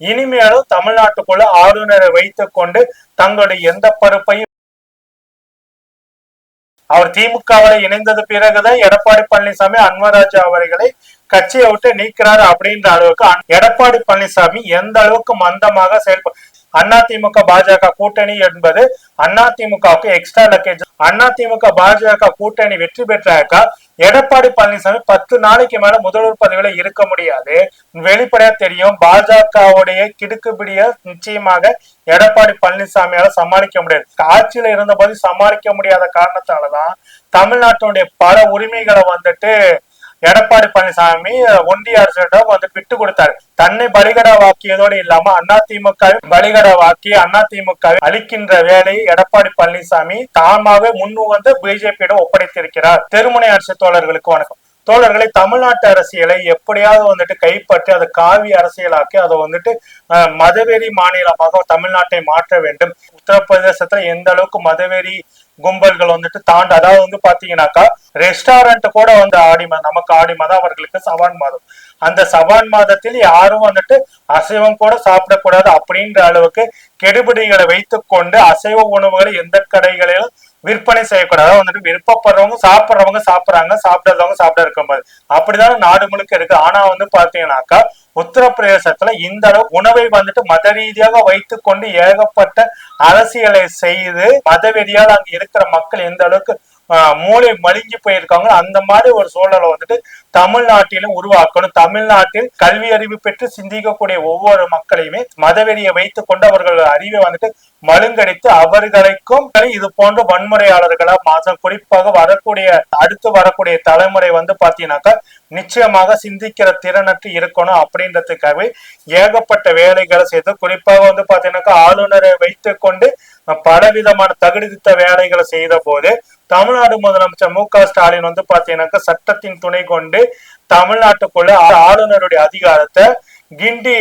இனிமேலும் தமிழ்நாட்டுக்குள்ள ஆளுநரை வைத்துக் கொண்டு தங்களுடைய எந்த பருப்பையும் அவர் திமுகவில் இணைந்தது பிறகுதான் எடப்பாடி பழனிசாமி அன்வராஜா அவர்களை கட்சியை விட்டு நீக்கிறார் அப்படின்ற அளவுக்கு எடப்பாடி பழனிசாமி எந்த அளவுக்கு மந்தமாக செயல்பட அதிமுக பாஜக கூட்டணி என்பது அதிமுகவுக்கு எக்ஸ்ட்ரா லக்கேஜ் அதிமுக பாஜக கூட்டணி வெற்றி பெற்றாக்கா? எடப்பாடி பழனிசாமி பத்து நாளைக்கு மேல முதல்வர் பதவியில இருக்க முடியாது. வெளிப்படையா தெரியும் பாஜகவுடைய கிடுக்குபிடிய நிச்சயமாக எடப்பாடி பழனிசாமியால சமாளிக்க முடியாது. ஆட்சியில இருந்த போது சமாளிக்க முடியாத காரணத்தாலதான் தமிழ்நாட்டினுடைய பல உரிமைகளை வந்துட்டு எடப்பாடி பழனிசாமி ஒன்றிய அரசிடம் வந்து விட்டு கொடுத்தாரு. தன்னை பலிகடாவாக்கியதோடு இல்லாம அதிமுக பலிகடாவாக்கி அதிமுக அளிக்கின்ற வேலையை எடப்பாடி பழனிசாமி தாமாகவே முன்னு வந்து பிஜேபியிடம் ஒப்படைத்திருக்கிறார். தெருமுனை அரசு தோழர்களுக்கு வணக்கம். தோழர்களை தமிழ்நாட்டு அரசியலை எப்படியாவது வந்துட்டு கைப்பற்றி அதை காவி அரசியலாக்கி அதை வந்துட்டு அஹ், மதவெறி மாநிலமாக தமிழ்நாட்டை மாற்ற வேண்டும். உத்தரப்பிரதேசத்துல எந்த அளவுக்கு மதவெறி கும்பல்கள் வந்துட்டு தாண்ட அதாவது வந்து பாத்தீங்கன்னாக்கா ரெஸ்டாரண்ட் கூட வந்து ஆடி நமக்கு ஆடி மாதம் அவர்களுக்கு சவான் மாதம். அந்த சவான் மாதத்தில் யாரும் வந்துட்டு அசைவம் கூட சாப்பிடக்கூடாது அப்படின்ற அளவுக்கு கெடுபிடிகளை வைத்துக்கொண்டு அசைவ உணவுகளை எந்த கடைகளிலும் விற்பனை செய்யக்கூடாது. வந்துட்டு விருப்பப்படுறவங்க சாப்பிடுறவங்க சாப்பிடுறாங்க சாப்பிடாதவங்க சாப்பிட இருக்கும்போது அப்படிதான் நாடு முழுக்க இருக்கு. ஆனா வந்து பாத்தீங்கன்னாக்கா உத்தரப்பிரதேசத்துல இந்த அளவு உணவை வந்துட்டு மத ரீதியாக வைத்து கொண்டு ஏகப்பட்ட அரசியலை செய்து மதவெறியால் அங்க இருக்கிற மக்கள் எந்த அளவுக்கு மூளை மலிஞ்சு போயிருக்காங்க. அந்த மாதிரி ஒரு சூழலை வந்துட்டு தமிழ்நாட்டிலும் உருவாக்கணும். தமிழ்நாட்டில் கல்வி அறிவு பெற்று சிந்திக்கக்கூடிய ஒவ்வொரு மக்களையுமே மதவெறியை வைத்துக் கொண்டு அவர்கள் அறிவை வந்துட்டு மழுங்கடித்து அவர்களுக்கும் இது போன்ற வன்முறையாளர்களா மாசம் குறிப்பாக வரக்கூடிய அடுத்து வரக்கூடிய தலைமுறை வந்து பாத்தீங்கன்னாக்கா நிச்சயமாக சிந்திக்கிற திறனற்று இருக்கணும் அப்படின்றதுக்காகவே ஏகப்பட்ட வேலைகளை செய்து குறிப்பாக வந்து பாத்தீங்கன்னாக்கா ஆளுநரை வைத்துக்கொண்டு பலவிதமான தகுதித்த வேலைகளை செய்த போது தமிழ்நாடு முதலமைச்சர் மு க ஸ்டாலின் வந்து பாத்தீங்கன்னாக்கா சட்டத்தின் துணை கொண்டு தமிழ்நாட்டுக்குள்ள ஆளுநருடைய அதிகாரத்தை கிண்டி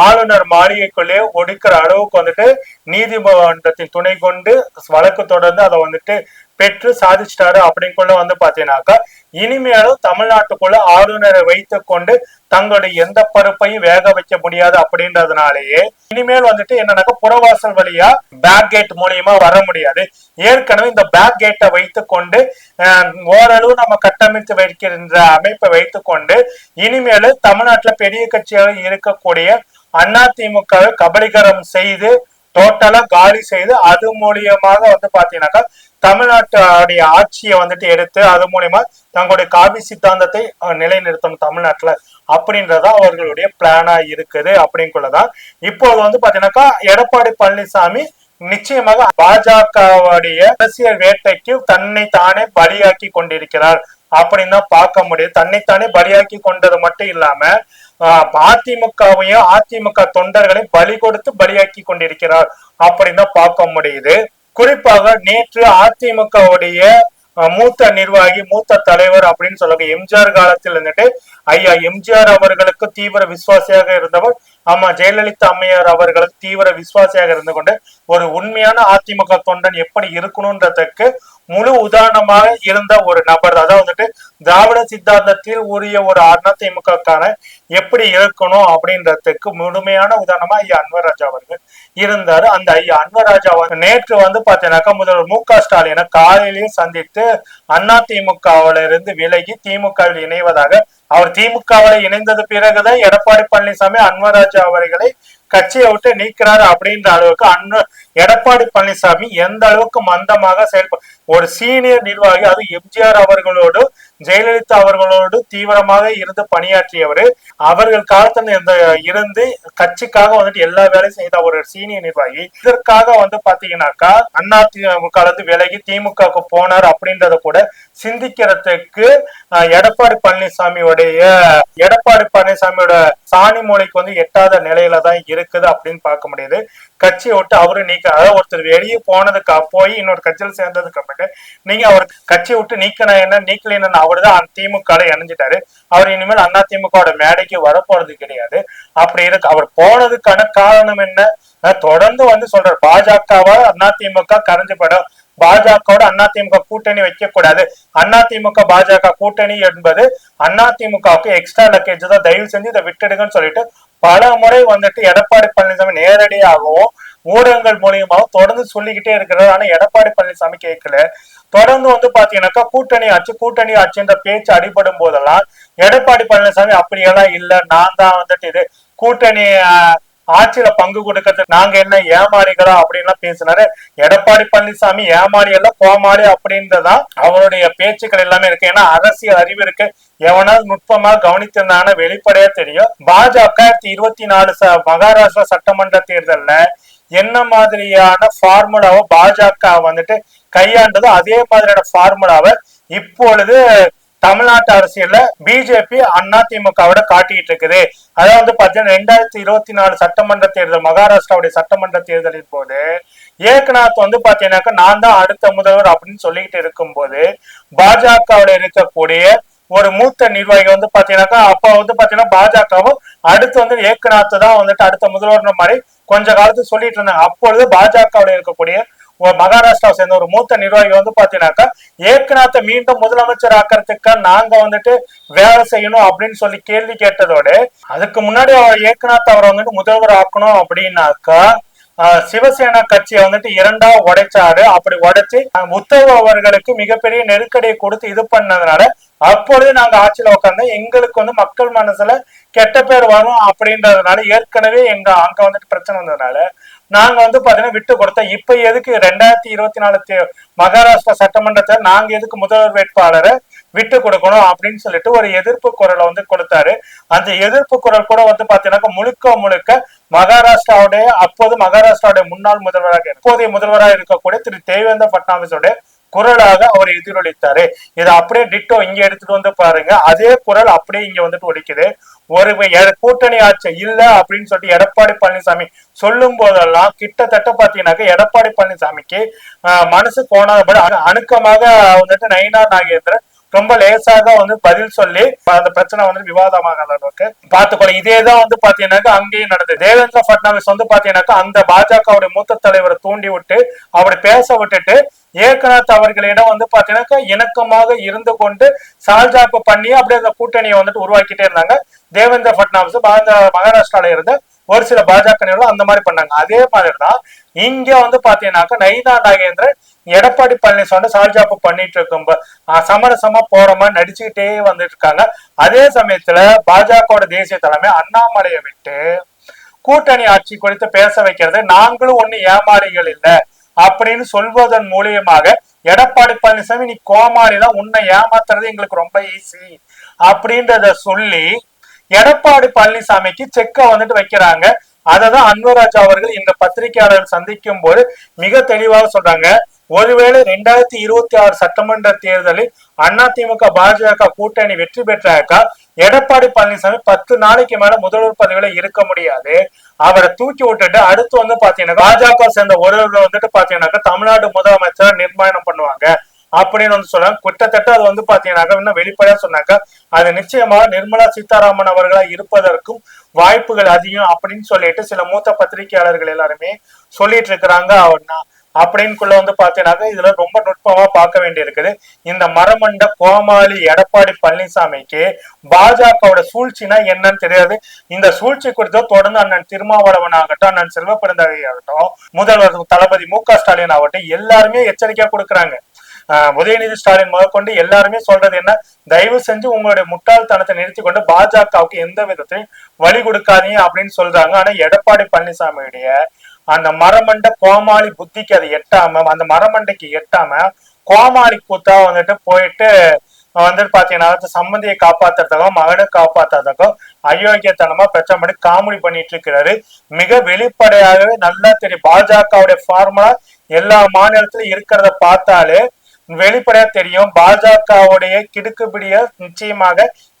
ஆளுநர் மாளிகைக்குள்ளே ஒடுக்கிற அளவுக்கு வந்துட்டு நீதிமன்றத்தின் துணை கொண்டு வழக்கு தொடர்ந்து அதை வந்துட்டு பெற்று சாதிச்சிட்டாரு அப்படிங்குள்ள வந்து பாத்தீங்கன்னாக்கா இனிமேலும் தமிழ்நாட்டுக்குள்ள ஆளுநரை வைத்து கொண்டு தங்களுடைய எந்த பருப்பையும் வேக வைக்க முடியாது அப்படின்றதுனாலேயே இனிமேல் வந்துட்டு என்னன்னாக்கா புறவாசல் வழியா பேக் கேட் மூலியமா வர முடியாது. ஏற்கனவே இந்த பேக் கேட்டை வைத்து கொண்டு அஹ், ஓரளவு நம்ம கட்டமைத்து வைக்கின்ற அமைப்பை வைத்து கொண்டு இனிமேல் தமிழ்நாட்டுல பெரிய கட்சியாக இருக்கக்கூடிய அதிமுகவை கபலீகரம் செய்து டோட்டலா காலி செய்து அது மூலியமாக வந்து பாத்தீங்கன்னாக்கா தமிழ்நாட்டுடைய ஆட்சியை வந்துட்டு எடுத்து அது மூலியமா தங்களுடைய காபி சித்தாந்தத்தை நிலைநிறுத்தணும் தமிழ்நாட்டுல அப்படின்றதா அவர்களுடைய பிளானா இருக்குது அப்படிங்குள்ளதான். இப்போது வந்து பாத்தீங்கன்னாக்கா எடப்பாடி பழனிசாமி நிச்சயமாக பாஜகவுடைய அரசியல் வேட்டைக்கு தன்னை தானே பலியாக்கி கொண்டிருக்கிறார் அப்படின்னு தான் பார்க்க முடியுது தன்னைத்தானே பலியாக்கி கொண்டது மட்டும் இல்லாம ஆஹ், அதிமுகவையும் அதிமுக தொண்டர்களையும் பலி கொடுத்து பலியாக்கி கொண்டிருக்கிறார் அப்படின்னு தான் பார்க்க முடியுது. குறிப்பாக நேற்று அதிமுகவுடைய மூத்த நிர்வாகி மூத்த தலைவர் அப்படின்னு சொல்லுவாங்க. எம்ஜிஆர் காலத்தில் இருந்துட்டு ஐயா எம்ஜிஆர் அவர்களுக்கு தீவிர விசுவாசியாக இருந்தவர் ஆமா ஜெயலலிதா அம்மையார் அவர்களுக்கு தீவிர விசுவாசியாக இருந்து கொண்டு ஒரு உண்மையான அதிமுக தொண்டன் எப்படி இருக்கணும்ன்றதுக்கு முழு உதாரணமாக இருந்த ஒரு நபர் அதாவது வந்துட்டு திராவிட சித்தாந்தத்தில் உரிய ஒரு அதிமுகக்கான எப்படி இருக்கணும் அப்படின்றதுக்கு முழுமையான உதாரணமா ஐயா அன்வராஜா அவர்கள் இருந்தாரு. அந்த ஐயா அன்வராஜா வந்து நேற்று வந்து பாத்தீங்கன்னாக்கா முதல்வர் மு க ஸ்டாலினை காலையிலேயே சந்தித்து அதிமுகவில இருந்து விலகி திமுகவில் இணைவதாக அவர் திமுகவில் இணைந்தது பிறகுதான் எடப்பாடி பழனிசாமி அன்வராஜா அவர்களை கட்சியை விட்டு நீக்கிறாரு அப்படின்ற அளவுக்கு அன்வ எடப்பாடி பழனிசாமி எந்த அளவுக்கு மந்தமாக செயல்ப ஒரு சீனியர் நிர்வாகி அது எம்ஜிஆர் அவர்களோடு ஜெயலலிதா அவர்களோடு தீவிரமாக இருந்து பணியாற்றியவர். அவர்கள் காலத்துல இருந்த இருந்து கட்சிக்காக வந்துட்டு எல்லா வேலையும் செய்த ஒரு சீனியர் நிர்வாகி. இதற்காக வந்து பாத்தீங்கன்னாக்கா அதிமுக விலகி திமுகவுக்கு போனார் அப்படின்றத கூட சிந்திக்கிறதுக்கு அஹ், எடப்பாடி பழனிசாமியோடைய எடப்பாடி பழனிசாமியோட சாணி மூலைக்கு வந்து எட்டாத நிலையில தான் இருக்குது அப்படின்னு பார்க்க முடியுது. கட்சியை விட்டு அவரு நீக்க அதாவது ஒருத்தர் வெளியே போனதுக்கு போய் இன்னொரு கட்சியில் சேர்ந்ததுக்கு அப்புறமேட்டு நீங்க அவர் கட்சியை விட்டு நீக்கணும் என்ன நீக்கலைன்னு அவர் தான் திமுக இணைஞ்சிட்டாரு. அவர் இனிமேல் அண்ணா திமுகவோட மேடைக்கு வரப்போறது கிடையாது. அப்படி இருக்கு. அவர் போனதுக்கான காரணம் என்ன? தொடர்ந்து வந்து சொல்றாரு. பாஜகவா அதிமுக கரைஞ்சு படம் பாஜகவோட அதிமுக கூட்டணி வைக்க கூடாது அதிமுக பாஜக கூட்டணி என்பது அதிமுகவுக்கு எக்ஸ்ட்ரா லக்கேஜ் தான். தயவு செஞ்சு இதை விட்டுடுங்கன்னு சொல்லிட்டு பல முறை வந்துட்டு எடப்பாடி பழனிசாமி நேரடியாகவும் ஊடகங்கள் மூலியமாகவும் தொடர்ந்து சொல்லிக்கிட்டே இருக்கிறார். ஆனா எடப்பாடி பழனிசாமி கேட்கல. தொடர்ந்து வந்து பாத்தீங்கன்னாக்கா கூட்டணி ஆச்சு கூட்டணி ஆச்சுன்ற பேச்சு அடிபடும் போதெல்லாம் எடப்பாடி பழனிசாமி அப்படியெல்லாம் இல்ல. நான் தான் வந்துட்டு இது கூட்டணி ஆட்சியில பங்கு கொடுக்கறது நாங்க என்ன ஏமாறிகளா அப்படின்லாம் பேசினாரு. எடப்பாடி பழனிசாமி ஏமாறி எல்லாம் கோமாளி அப்படின்றதான் அவருடைய பேச்சுக்கள் எல்லாமே இருக்கு. ஏன்னா அரசியல் அறிவு இருக்கு. எவனால் நுட்பமா கவனித்திருந்தான வெளிப்படையா தெரியும். பாஜக இருபத்தி நாலு ச மகாராஷ்டிரா சட்டமன்ற தேர்தல்ல என்ன மாதிரியான ஃபார்முலாவை பாஜக வந்துட்டு கையாண்டதோ அதே மாதிரியான ஃபார்முலாவை இப்பொழுது தமிழ்நாட்டு அரசியல்ல பிஜேபி அண்ணா திமுகவோட காட்டிட்டு இருக்குது அதாவது வந்து பாத்தீங்கன்னா ரெண்டாயிரத்தி இருபத்தி நாலு சட்டமன்ற தேர்தல் மகாராஷ்டிராவுடைய சட்டமன்ற தேர்தலின் போது ஏக்நாத் வந்து பாத்தீங்கன்னாக்கா நான் தான் அடுத்த முதல்வர் அப்படின்னு சொல்லிக்கிட்டு இருக்கும்போது பாஜகவுல இருக்கக்கூடிய ஒரு மூத்த நிர்வாகி வந்து பாத்தீங்கன்னாக்கா அப்ப வந்து பாத்தீங்கன்னா பாஜகவும் அடுத்து வந்து ஏக்நாத் தான் வந்துட்டு அடுத்த முதல்வர்ன்ற மாதிரி கொஞ்ச காலத்துக்கு சொல்லிட்டு இருந்தாங்க. அப்பொழுது பாஜகவுல இருக்கக்கூடிய மகாராஷ்டிராவை சேர்ந்த ஒரு மூத்த நிர்வாகி வந்து பாத்தீங்கன்னாக்கா ஏக்நாத்தை மீண்டும் முதலமைச்சர் ஆக்கிறதுக்கு நாங்க வந்துட்டு வேலை செய்யணும் அப்படின்னு சொல்லி கேள்வி கேட்டதோடு அதுக்கு முன்னாடி அவர் ஏக்நாத் அவரை வந்துட்டு முதல்வர் ஆக்கணும் அப்படின்னாக்கா சிவசேனா கட்சியை வந்துட்டு இரண்டா உடைச்சாரு. அப்படி உடைச்சு ஆஹ் உத்தவ் அவர்களுக்கு மிகப்பெரிய நெருக்கடியை கொடுத்து இது பண்ணதுனால அப்பொழுது நாங்க ஆட்சியில உட்காந்து எங்களுக்கு வந்து மக்கள் மனசுல கெட்ட பேர் வரும் அப்படின்றதுனால ஏற்கனவே எங்க அங்க வந்துட்டு பிரச்சனை வந்ததுனால நாங்க வந்து பாத்தீங்கன்னா விட்டு கொடுத்தோம். இப்ப எதுக்கு ரெண்டாயிரத்தி இருபத்தி நாலு தே- மகாராஷ்டிரா சட்டமன்றத்தை நாங்க எதுக்கு முதல்வர் வேட்பாளரை விட்டு கொடுக்கணும் அப்படின்னு சொல்லிட்டு ஒரு எதிர்ப்பு குரலை வந்து கொடுத்தாரு. அந்த எதிர்ப்பு குரல் கூட வந்து பாத்தீங்கன்னா முழுக்க முழுக்க மகாராஷ்டிராவுடைய அப்போது மகாராஷ்டிராவுடைய முன்னாள் முதல்வராக இப்போதைய முதல்வராக இருக்கக்கூடிய திரு. தேவேந்திர பட்னாவிஸோட குரலாக அவர் எதிரொலித்தாரு. இதை அப்படியே டிட்டோ இங்க எடுத்துட்டு வந்து பாருங்க. அதே குரல் அப்படியே இங்க வந்துட்டு ஒடிக்குது ஒரு கூட்டணி ஆட்சி இல்ல அப்படின்னு சொல்லிட்டு எடப்பாடி பழனிசாமி சொல்லும் போதெல்லாம் கிட்டத்தட்ட பாத்தீங்கன்னாக்க எடப்பாடி பழனிசாமிக்கு மனசு கோணாதபடி அணுக்கமாக வந்துட்டு நயினா நாகேந்திரன் ரொம்ப லேசாக வந்து பதில் சொல்லி அந்த பிரச்சனை வந்து விவாதமாக அளவுக்கு பாத்துக்கணும் இதேதான் வந்து பாத்தீங்கன்னாக்கா அங்கேயும் நடந்தது. தேவேந்திர பட்னாவிஸ் வந்து பாத்தீங்கன்னாக்கா அந்த பாஜகவுடைய மூத்த தலைவரை தூண்டி விட்டு அவரை பேச விட்டுட்டு ஏகநாத் அவர்களிடம் வந்து பாத்தீங்கன்னாக்கா இணக்கமாக இருந்து கொண்டு சால்ஜாப்பு பண்ணி அப்படியே அந்த கூட்டணியை வந்துட்டு உருவாக்கிட்டே இருந்தாங்க. தேவேந்திர பட்னாவிஸ் மகாராஷ்டிரால இருந்த ஒரு சில பாஜக நிறுவனம் அந்த மாதிரி பண்ணாங்க. அதே மாதிரி தான் இங்க வந்து பாத்தீங்கன்னாக்கா நைனா நாகேந்திரன் எடப்பாடி பழனிசாமி சால்ஜாப்பு பண்ணிட்டு இருக்கும் சமரசமா போற மாதிரி நடிச்சுக்கிட்டே வந்துட்டு இருக்காங்க. அதே சமயத்துல பாஜகவோட தேசிய தலைமை அண்ணாமலையை விட்டு கூட்டணி ஆட்சி குறித்து பேச வைக்கிறது நாங்களும் ஒண்ணு ஏமாளிகள் இல்ல. அப்படின்னு சொல்வதன் மூலியமாக எடப்பாடி பழனிசாமி நீ கோமாளி தான் உன்னை ஏமாத்துறது எங்களுக்கு ரொம்ப ஈஸி அப்படின்றத சொல்லி எடப்பாடி பழனிசாமிக்கு செக்க வந்துட்டு வைக்கிறாங்க. அததான் அன்வராஜ் அவர்கள் இந்த பத்திரிகையாளர் சந்திக்கும் போது மிக தெளிவாக சொல்றாங்க. ஒருவேளை ரெண்டாயிரத்தி இருபத்தி ஆறு சட்டமன்ற தேர்தலில் அதிமுக பாஜக கூட்டணி வெற்றி பெற்றாக்கா? எடப்பாடி பழனிசாமி பத்து நாளைக்கு மேல முதல்வர் பதவியில இருக்க முடியாது. அவரை தூக்கி விட்டுட்டு அடுத்து வந்து பாத்தீங்கன்னா பாஜக சேர்ந்த ஒருவர் வந்துட்டு பாத்தீங்கன்னாக்கா தமிழ்நாடு முதலமைச்சர் நிர்மாணம் பண்ணுவாங்க. அப்படின்னு வந்து சொல்றாங்க கிட்டத்தட்ட அது வந்து பாத்தீங்கன்னாக்கா இன்னும் வெளிப்படையா சொன்னாக்கா அது நிச்சயமா நிர்மலா சீதாராமன் அவர்களா இருப்பதற்கும் வாய்ப்புகள் அதிகம் அப்படின்னு சொல்லிட்டு சில மூத்த பத்திரிகையாளர்கள் எல்லாருமே சொல்லிட்டு இருக்கிறாங்க. அவர்னா அப்படின்னுக்குள்ள வந்து பாத்தீங்கன்னாக்கா இதுல ரொம்ப நுட்பமா பார்க்க வேண்டி இருக்குது இந்த மரமண்ட கோமாளி எடப்பாடி பழனிசாமிக்கு பாஜகவோட சூழ்ச்சினா என்னன்னு தெரியாது. இந்த சூழ்ச்சி குறித்து தொடர்ந்து அண்ணன் திருமாவளவன் ஆகட்டும் அண்ணன் செல்வ பிறந்தகை ஆகட்டும் முதல்வர் தளபதி மு க ஸ்டாலின் ஆகட்டும் எல்லாருமே எச்சரிக்கையா கொடுக்குறாங்க. ஆஹ் உதயநிதி ஸ்டாலின் முதற்கொண்டு எல்லாருமே சொல்றது என்ன? தயவு செஞ்சு உங்களுடைய முட்டாள்தனத்தை நிறுத்தி கொண்டு பாஜகவுக்கு எந்த விதத்தையும் வழி கொடுக்காதீங்க அப்படின்னு சொல்றாங்க. ஆனா எடப்பாடி பழனிசாமியுடைய அந்த மரமண்ட கோமாளி புத்திக்கு அது எட்டாம அந்த மரமண்டைக்கு எட்டாம கோமாளி கூத்தா வந்துட்டு போயிட்டு வந்துட்டு பாத்தீங்கன்னா சம்மந்தியை காப்பாத்துறதுக்கும் மகனை காப்பாத்துறதுக்கோ அயோக்கியத்தனமா பிரச்சனை பண்ணி காமெடி பண்ணிட்டு இருக்கிறாரு. மிக வெளிப்படையாகவே நல்லா தெரியும். பாஜகவுடைய ஃபார்முலா எல்லா மாநிலத்திலும் இருக்கிறத பார்த்தாலே வெளிப்படையா தெரியும். பாஜகவுடைய கிடுக்குபிடிய நிச்சயமாக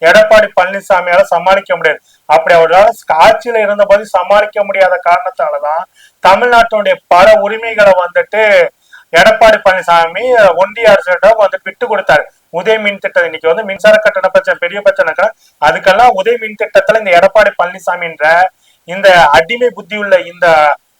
எடப்பாடி பழனிசாமியால சமாளிக்க முடியாது. அப்படி அவரால் ஆட்சியில இருந்தபோது சமாளிக்க முடியாத காரணத்தாலதான் தமிழ்நாட்டினுடைய பல உரிமைகளை வந்துட்டு எடப்பாடி பழனிசாமி ஒன்றிய அரசிடம் வந்து விட்டு கொடுத்தாரு. உதய மின் திட்டம் இன்னைக்கு வந்து மின்சார கட்டண பிரச்சனை பெரிய பிரச்சனை அதுக்கெல்லாம் உதய மின் திட்டத்துல இந்த எடப்பாடி பழனிசாமின்ற இந்த அடிமை புத்தி உள்ள இந்த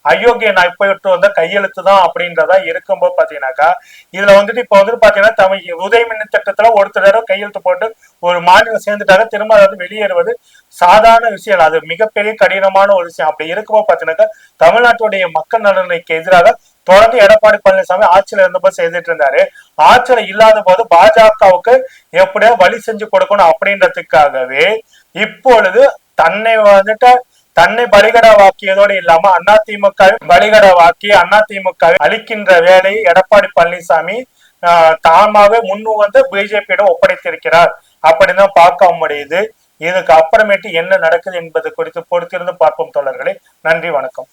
அயோக்கிய நாய் விட்டு வந்த கையெழுத்து தான் அப்படின்றதா இருக்கும்போது பாத்தீங்கன்னாக்கா இதுல வந்துட்டு இப்ப வந்துட்டு பாத்தீங்கன்னா தமிழ் உதய மின் திட்டத்துல ஒருத்தர் கையெழுத்து போட்டு ஒரு மாநிலம் சேர்ந்துட்டாங்க திரும்ப அதை வந்து வெளியேறுவது சாதாரண விஷயம் அது மிகப்பெரிய கடினமான ஒரு விஷயம். அப்படி இருக்கும்போது பாத்தீங்கன்னாக்கா தமிழ்நாட்டுடைய மக்கள் நலனுக்கு எதிராக தொடர்ந்து எடப்பாடி பழனிசாமி ஆட்சியில இருந்தபோது செய்துட்டு இருந்தாரு. ஆட்சியில இல்லாத போது பாஜகவுக்கு எப்படியோ வழி செஞ்சு கொடுக்கணும் அப்படின்றதுக்காகவே இப்பொழுது தன்னை வந்துட்டு தன்னை பலிகடாவாக்கியதோடு இல்லாம அதிமுக பலிகடாவாக்கி அதிமுக அளிக்கின்ற வேலையை எடப்பாடி பழனிசாமி ஆஹ், தாமாவே முன்னு வந்து பிஜேபியிடம் ஒப்படைத்திருக்கிறார். அப்படின்னு பார்க்க முடியுது. இதுக்கு அப்புறமேட்டு என்ன நடக்குது என்பது குறித்து பொறுத்திருந்து பார்ப்போம் தோழர்களே. நன்றி வணக்கம்.